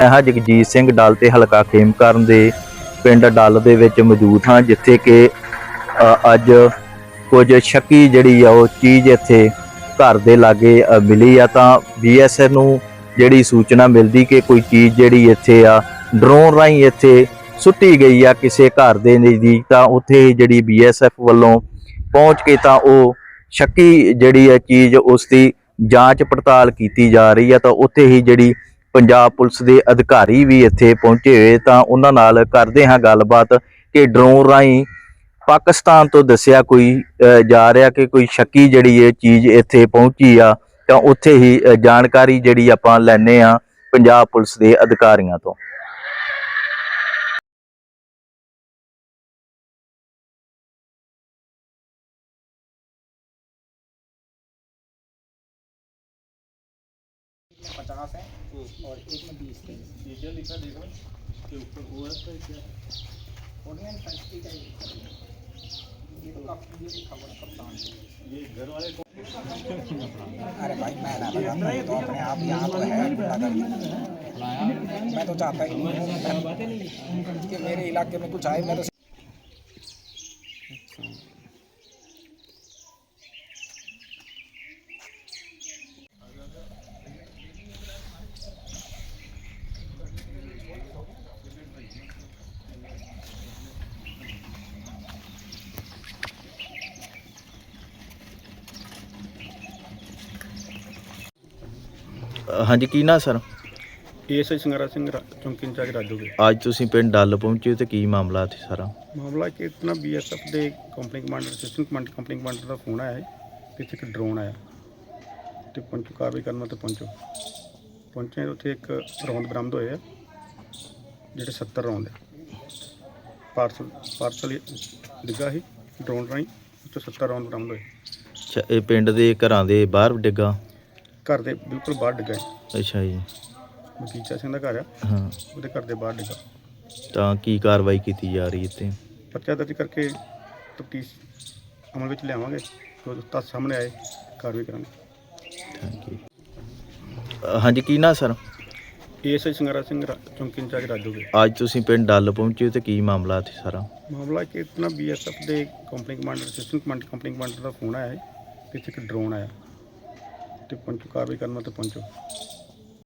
ਇਹ ਜਗਜੀਤ ਸਿੰਘ ਡੱਲ ਤੇ ਹਲਕਾ ਖੇਮਕਰਨ ਦੇ ਪਿੰਡ ਡੱਲ ਦੇ ਵਿੱਚ ਮੌਜੂਦ ਹਾਂ, ਜਿੱਥੇ ਕਿ ਅੱਜ ਕੁਝ ਸ਼ੱਕੀ ਜਿਹੜੀ ਆ ਉਹ ਚੀਜ਼ ਇੱਥੇ ਘਰ ਦੇ ਲਾਗੇ ਮਿਲੀ ਆ। ਤਾਂ ਬੀਐਸਐਫ ਨੂੰ ਜਿਹੜੀ ਸੂਚਨਾ ਮਿਲਦੀ ਕਿ ਕੋਈ ਚੀਜ਼ ਜਿਹੜੀ ਇੱਥੇ ਆ, ਡਰੋਨ ਰਾਹੀਂ ਇੱਥੇ ਸੁੱਟੀ ਗਈ ਆ ਕਿਸੇ ਘਰ ਦੇ ਨਜ਼ਦੀਕ, ਤਾਂ ਉੱਥੇ ਹੀ ਜਿਹੜੀ ਬੀਐਸਐਫ ਵੱਲੋਂ ਪਹੁੰਚ ਕੇ ਤਾਂ ਉਹ ਸ਼ੱਕੀ ਜਿਹੜੀ ਆ ਚੀਜ਼ ਉਸ ਦੀ ਜਾਂਚ ਪੜਤਾਲ ਕੀਤੀ ਜਾ ਰਹੀ ਹੈ ਤਾਂ ਉੱਥੇ ਹੀ ਜਿਹੜੀ ਪੰਜਾਬ ਪੁਲਿਸ ਦੇ ਅਧਿਕਾਰੀ ਵੀ ਇੱਥੇ ਪਹੁੰਚੇ ਹੋਏ, ਤਾਂ ਉਹਨਾਂ ਨਾਲ ਕਰਦੇ ਹਾਂ ਗੱਲਬਾਤ ਕਿ ਡਰੋਨ ਰਾਹੀਂ ਪਾਕਿਸਤਾਨ ਤੋਂ ਦੱਸਿਆ ਕੋਈ ਜਾ ਰਿਹਾ ਕਿ ਕੋਈ ਸ਼ੱਕੀ ਜਿਹੜੀ ਇਹ ਚੀਜ਼ ਇੱਥੇ ਪਹੁੰਚੀ ਆ, ਤਾਂ ਉੱਥੇ ਹੀ ਜਾਣਕਾਰੀ ਜਿਹੜੀ ਆਪਾਂ ਲੈਣੇ ਆ ਪੰਜਾਬ ਪੁਲਿਸ ਦੇ ਅਧਿਕਾਰੀਆਂ ਤੋਂ। पचास है और एक में बीस के डीजल लिखा देखो? के ऊपर है तो क्या? फैक्ट्री का ये तो काफ़ी ये लिखा हुआ है कप्तान ये घर वाले अरे भाई मैं ना ये तो अपने आप यहाँ तो है मैं तो चाहता ही नहीं हूँ कि मेरे इलाके में कुछ आए मैं तो ਹਾਂਜੀ ਕੀ ਨਾ ਸਰ? ਏਐਸਆਈ ਸੰਗਰਾ ਸਿੰਘ ਰਾ- ਚੌਂਕੀ ਇੰਚਾਰਜ ਰਾਜੋਗੇ ਅੱਜ ਤੁਸੀਂ ਪਿੰਡ ਡੱਲ ਪਹੁੰਚੇ ਤੇ ਕੀ ਮਾਮਲਾ ਸੀ ਸਾਰਾ? ਮਾਮਲਾ ਕਿ ਇਤਨਾ ਬੀਐਸਐਫ ਦੇ company commander assistant command company commander ਦਾ ਫੋਨ ਆਇਆ ਹੈ ਕਿ ਇੱਥੇ ਇੱਕ ਡਰੋਨ ਆਇਆ। ਤੇ ਪਹੁੰਚੋ ਕਾਰਵਾਈ ਕਰਨ ਵਾਸਤੇ ਪਹੁੰਚੋ। ਪਹੁੰਚੇ ਉੱਥੇ ਇੱਕ ਰੌਂਦ ਬਰਾਮਦ ਹੋਏ ਆ ਜਿਹੜੇ 70 ਰੌਂਦ ਹੈ ਪਾਰਸਲ ਪਾਰਸਲ ਡਿੱਗਾ ਸੀ। ਡਰੋਨ ਰਾਹੀਂ ਉੱਚੋਂ 70 ਰੌਂਦ ਬਰਾਮਦ ਹੋਏ। ਅੱਛਾ ਇਹ ਪਿੰਡ ਦੇ ਘਰਾਂ ਦੇ ਬਾਹਰ ਡਿੱਗਾ? ਘਰ ਦੇ ਬਿਲਕੁਲ ਬਾਹਰ ਡਿੱਗਾ ਹੈ। ਅੱਛਾ ਜੀ। ਬਗੀਚਾ ਸਿੰਘ ਦਾ ਘਰ ਆ। ਹਾਂ। ਉਹਦੇ ਘਰ ਦੇ ਬਾਹਰ ਡਿੱਗਾ। ਤਾਂ ਕੀ ਕਾਰਵਾਈ ਕੀਤੀ ਜਾ ਰਹੀ ਤੇ ਪਰਚਾ ਦਰਜ ਕਰਕੇ ਤਫਤੀਸ਼ ਅਮਲ ਵਿੱਚ ਲਿਆਵਾਂਗੇ। ਜੋ ਤੱਥ ਸਾਹਮਣੇ ਆਏ ਕਾਰਵਾਈ ਕਰਾਂਗੇ। ਥੈਂਕ ਯੂ ਹਾਂਜੀ ਕੀ ਨਾ ਸਰ? ਏਐਸਆਈ ਸੰਗਰਾ ਸਿੰਘ ਰਾ- ਚੌਂਕੀ ਇੰਚਾਰਜ ਰਾਜੋਗੇ ਅੱਜ ਤੁਸੀਂ ਪਿੰਡ ਡੱਲ ਪਹੁੰਚੇ ਹੋ ਤੇ ਕੀ ਮਾਮਲਾ ਸੀ ਸਾਰਾ? ਮਾਮਲਾ ਕਿ ਇਤਨਾ ਬੀਐਸਐਫ ਦੇ company commander assistant command company commander ਦਾ ਫੋਨ ਆਇਆ ਹੈ ਕਿ ਇੱਥੇ ਇੱਕ ਡਰੋਨ ਆਇਆ। ਤੇ ਪਹੁੰਚੋ ਕਾਰਵਾਈ ਕਰਨ ਵਾਸਤੇ ਪਹੁੰਚੋ।